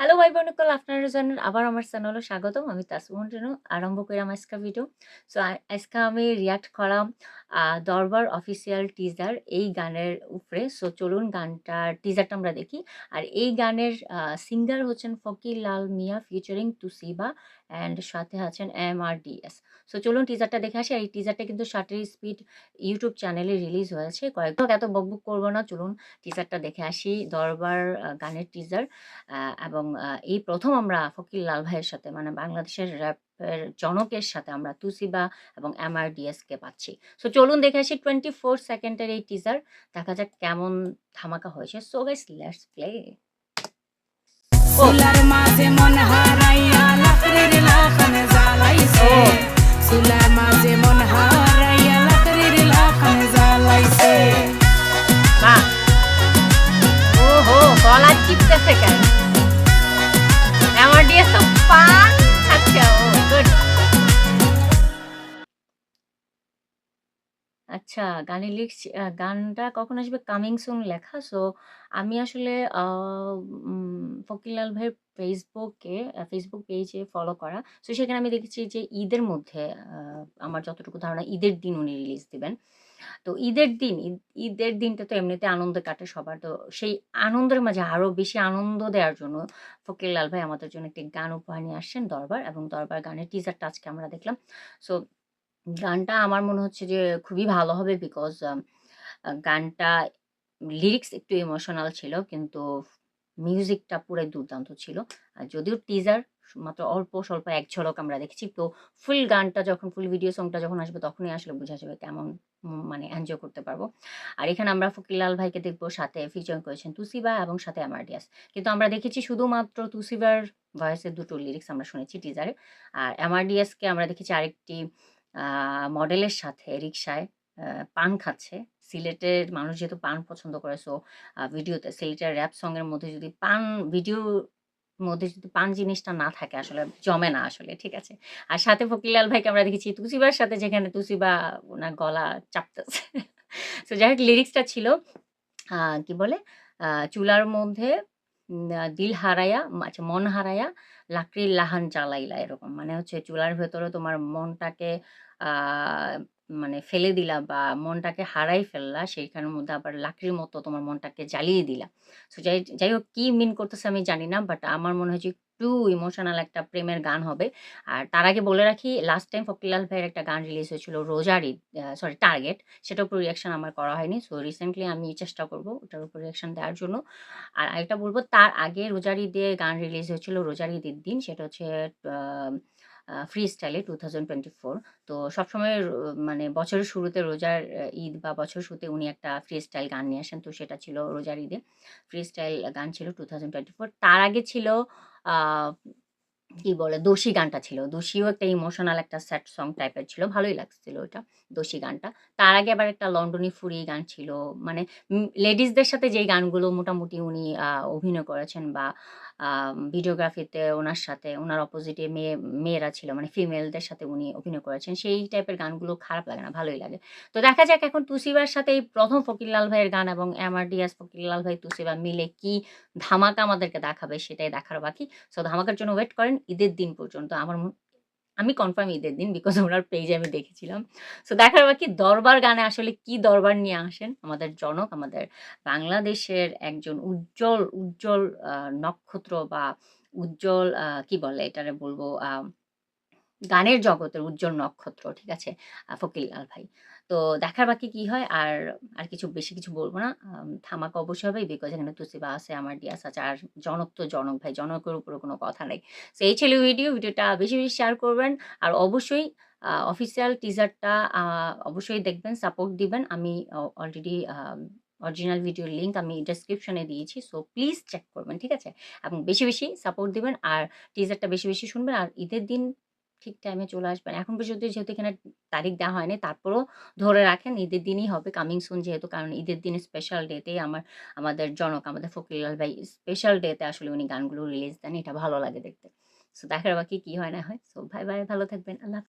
Hello ভাই বোনকল আপনারা জানেন আবার আমার চ্যানেলে স্বাগতম। আমি তাসুমন রেনু। আরম্ভ করলাম আজকা ভিডিও সো আজকে আমি রিয়াক্ট করাম দরবার অফিসিয়াল টিজার এই গানের উপরে। সো চলুন গানটার টিজারটা আমরা দেখি। আর এই গানের সিঙ্গার হচ্ছেন ফকির লাল মিয়া ফিচারিং তুসিবা। অ্যান্ড সাথে আছেন এম আর ডিএস সো চলুন টিজারটা দেখে আসি। আর এই টিজারটা কিন্তু শাটারি স্পিড ইউটিউব চ্যানেলে রিলিজ হয়েছে। কয়েক এত বকবুক করব না। চলুন টিজারটা দেখে আসি। দরবার গানের টিজার এবং এই প্রথম আমরা ফকির লাল ভাইয়ের সাথে মানে বাংলাদেশের র্যাপের জনকের সাথে আমরা তুসিবা এবং এমআরডিএস কে পাচ্ছি। সো চলুন দেখে আসি টোয়েন্টি ফোর সেকেন্ডের এই টিজার দেখা যাক কেমন ধামাকা হয়েছে। সো গাইস লেটস প্লে চিপতেছে আচ্ছা গানের লিরিক্স গানটা কখন আসবে? কামিং সুন লেখা। সো আমি আসলে আহ, উম, ফকিরলাল ভাইয়ের ফেসবুকে ফেসবুক পেজে ফলো করা। সো সেখানে আমি দেখেছি যে ঈদের মধ্যে আমার যতটুকু ধারণা ঈদের দিন উনি রিলিজ দিবেন। তো ঈদের দিন ঈদ- ঈদের দিনটা তো এমনিতে আনন্দ কাটে সবার। তো সেই আনন্দের মাঝে আরও বেশি আনন্দ দেওয়ার জন্য ফকিরলাল ভাই আমাদের জন্য একটি গান উপহার নিয়ে আসছেন দরবার। এবং দরবার গানের টিজারটা আজকে আমরা দেখলাম। সো গানটা আমার মনে হচ্ছে যে খুবই ভালো হবে বিকজ গানটা লিরিক্স একটু ইমোশনাল ছিল কিন্তু মিউজিকটা পুরো দুর্দান্ত ছিল। আর যদিও টিজার মাত্র অল্প স্বল্প এক ঝলক আমরা দেখেছি, তো ফুল গানটা যখন ফুল ভিডিও সংটা যখন আসবে তখনই আসলে বোঝা যাবে কেমন মানে এনজয় করতে পারব। আর এখানে আমরা ফকিরলাল ভাইকে দেখব সাথে ফিচার করেছেন তুসিবা এবং সাথে এমআরডিএস কিন্তু আমরা দেখেছি শুধুমাত্র তুসিবার ভয়েসের দুটো লিরিক্স আমরা শুনেছি টিজারে আর এমআরডিএস কে আমরা দেখেছি আরেকটি মডেলের সাথে রিক্সায় পান খাচ্ছে। সিলেটের মানুষ যেহেতু পান পছন্দ করে, সো ভিডিওতে, সিলেটের র্যাপ সঙ্গের মধ্যে যদি পান ভিডিও মধ্যে যদি পান জিনিসটা না থাকে, আসলে জমে না আসলে, ঠিক আছে? আর সাথে ফকিরলাল ভাইকে আমরা দেখেছি তুসিবার সাথে, যেখানে তুসিবা ওনার গলা চাপতেছে। সো যাই হোক লিরিক্সটা ছিল কি বলে? চুলার মধ্যে দিল হারাইয়া আচ্ছা মন হারাইয়া লাকড়ির লাহান চালাইলা এরকম। মানে হচ্ছে চুলার ভেতরে তোমার মনটাকে মানে ফেলে দিলা বা মনটাকে হারাই ফেললা, সেইখানের মধ্যে আবার লাকড়ির মতো তোমার মনটাকে জ্বালিয়ে দিলা। সো যাই যাই হোক, কী মিন করতেছে আমি জানি না বাট আমার মনে হচ্ছে একটু ইমোশনাল একটা প্রেমের গান হবে। আর তার আগে বলে রাখি লাস্ট টাইম ফকিলাল ভাইয়ের একটা গান রিলিজ হয়েছিল রোজার সরি টার্গেট সেটার উপর রিয়াকশন আমার করা হয়নি। সো রিসেন্টলি আমি চেষ্টা করব ওটার উপর রিয়াকশন দেওয়ার জন্য। আর আরেকটা বলব, তার আগে রোজার দিয়ে গান রিলিজ হয়েছিল রোজার দিন। সেটা হচ্ছে ফ্রি স্টাইলে টু থাউজেন্ড টোয়েন্টি ফোর তো সবসময় মানে বছরের শুরুতে রোজার ঈদ বা বছর শুরুতে উনি একটা ফ্রি স্টাইল গান নিয়ে আসেন, তো সেটা ছিল রোজার ঈদে। ফ্রি স্টাইল গান ছিল টু থাউজেন্ড টোয়েন্টি ফোর তার আগে ছিল কি বলে, দোষী গানটা ছিল। দোষীও একটা ইমোশনাল একটা স্যাড সং টাইপের ছিল, ভালোই লাগছিল ওটা দোষী গানটা। তার আগে আবার একটা লন্ডনি ফুরি গান ছিল মানে লেডিসদের সাথে যেই গানগুলো মোটামুটি উনি অভিনয় করেছেন বা ভিডিওগ্রাফিতে ওনার সাথে, ওনার অপোজিটে মেয়ে, মেয়েরা ছিল মানে ফিমেলদের সাথে উনি অভিনয় করেছেন, সেই টাইপের গানগুলো খারাপ লাগে না, ভালোই লাগে। তো দেখা যাক এখন তুসিবার সাথে এই প্রথম ফকিরলাল ভাইয়ের গান এবং এমআরডিএস ফকিরলাল ভাই তুসিবা মিলে কি ধামাকা আমাদেরকে দেখাবে সেটাই দেখার বাকি। সো ধামাকার জন্য ওয়েট করেন ঈদের দিন পর্যন্ত আমার আমি কনফার্ম ঈদের দিন বিকজ ওনার পেজে আমি দেখেছিলাম। সো দেখার বাকি দরবার গানে আসলে কি দরবার নিয়ে আসেন? আমাদের জনক আমাদের বাংলাদেশের একজন উজ্জ্বল উজ্জ্বল নক্ষত্র বা উজ্জ্বল কি বলে এটারে বলব? আহ, গানের জগতের উজ্জ্বল নক্ষত্র, ঠিক আছে? ফকিরলাল ভাই। তো দেখার বাকি কি হয়? আর আর কিছু বেশি কিছু বলব না। ধামাকা অবশ্যই হবে বিকজ এখানে তুসিবা আছে, আমার ডিয়াস আছে আর জনক তো জনক ভাই, জনকের উপরে কোনো কথা নেই। তো এই ছিল ভিডিও ভিডিওটা বেশি বেশি শেয়ার করবেন। আর অবশ্যই অফিসিয়াল টিজারটা অবশ্যই দেখবেন সাপোর্ট দিবেন। আমি অলরেডি অরিজিনাল ভিডিওর লিঙ্ক আমি ডেসক্রিপশনে দিয়েছি। সো প্লিজ চেক করবেন, ঠিক আছে? এবং বেশি বেশি সাপোর্ট দিবেন। আর টিজারটা বেশি বেশি শুনবেন। আর ঈদের দিন ঠিক টাইমে চলে আসবেন। এখন পর্যন্ত যেহেতু এখানে তারিখ দেওয়া হয়নি, তারপরও ধরে রাখেন ঈদের দিনই হবে কামিং সুন যেহেতু, কারণ ঈদের দিনে স্পেশাল ডেতেই আমার, আমাদের জনক, আমাদের ফকিরলাল ভাই স্পেশাল ডেতে আসলে উনি গানগুলো রিলিজ দেন, এটা ভালো লাগে দেখতে। সো দেখার বাকি কী হয় না হয়। সো ভাই ভাই ভালো থাকবেন, আল্লাহ।